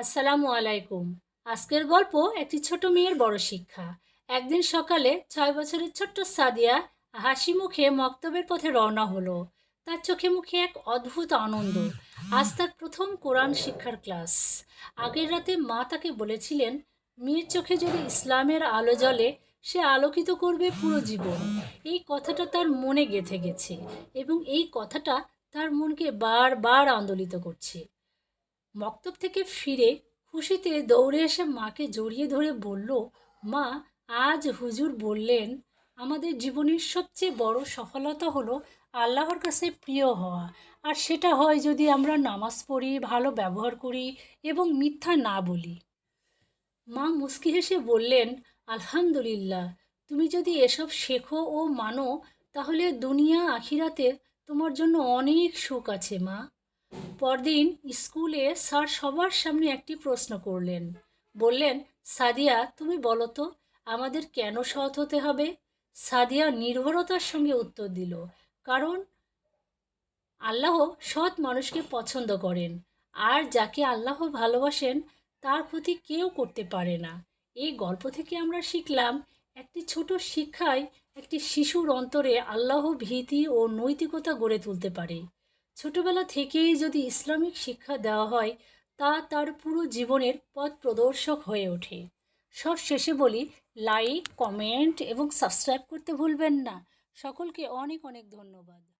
আসসালামু আলাইকুম। আজকের গল্প একটি ছোট মেয়ের বড় শিক্ষা। একদিন সকালে ছয় বছরের ছোট্ট সাদিয়া হাসি মুখে মক্তবের পথে রওনা হলো। তার চোখে মুখে এক অদ্ভুত আনন্দ। আজ তার প্রথম কোরআন শিক্ষার ক্লাস। আগের রাতে মা তাকে বলেছিলেন, মেয়ের চোখে যদি ইসলামের আলো জ্বলে, সে আলোকিত করবে পুরো জীবন। এই কথাটা তার মনে গেঁথে গেছে এবং এই কথাটা তার মনকে বারবার আন্দোলিত করছে। মক্তব থেকে ফিরে খুশিতে দৌড়ে এসে মাকে জড়িয়ে ধরে বলল, মা, আজ হুজুর বললেন, আমাদের জীবনের সবচেয়ে বড় সফলতা হলো আল্লাহর কাছে প্রিয় হওয়া। আর সেটা হয় যদি আমরা নামাজ পড়ি, ভালো ব্যবহার করি এবং মিথ্যা না বলি। মা মুস্কি হেসে বললেন, আলহামদুলিল্লাহ, তুমি যদি এসব শেখো ও মানো, তাহলে দুনিয়া আখিরাতে তোমার জন্য অনেক সুখ আছে মা। পরদিন স্কুলে স্যার সবার সামনে একটি প্রশ্ন করলেন। বললেন, সাদিয়া, তুমি বলো তো, আমাদের কেন সৎ হতে হবে? সাদিয়া নির্ভরতার সঙ্গে উত্তর দিল, কারণ আল্লাহ সৎ মানুষকে পছন্দ করেন, আর যাকে আল্লাহ ভালোবাসেন, তার ক্ষতি কেউ করতে পারে না। এই গল্প থেকে আমরা শিখলাম, একটি ছোট শিক্ষায় একটি শিশুর অন্তরে আল্লাহ ভীতি ও নৈতিকতা গড়ে তুলতে পারে। ছোটবেলা থেকেই যদি ইসলামিক শিক্ষা দেওয়া হয়, তা তার পুরো জীবনের পথ প্রদর্শক হয়ে ওঠে। সব শেষে বলি লাইক কমেন্ট এবং সাবস্ক্রাইব করতে ভুলবেন না। সকলকে অনেক অনেক ধন্যবাদ।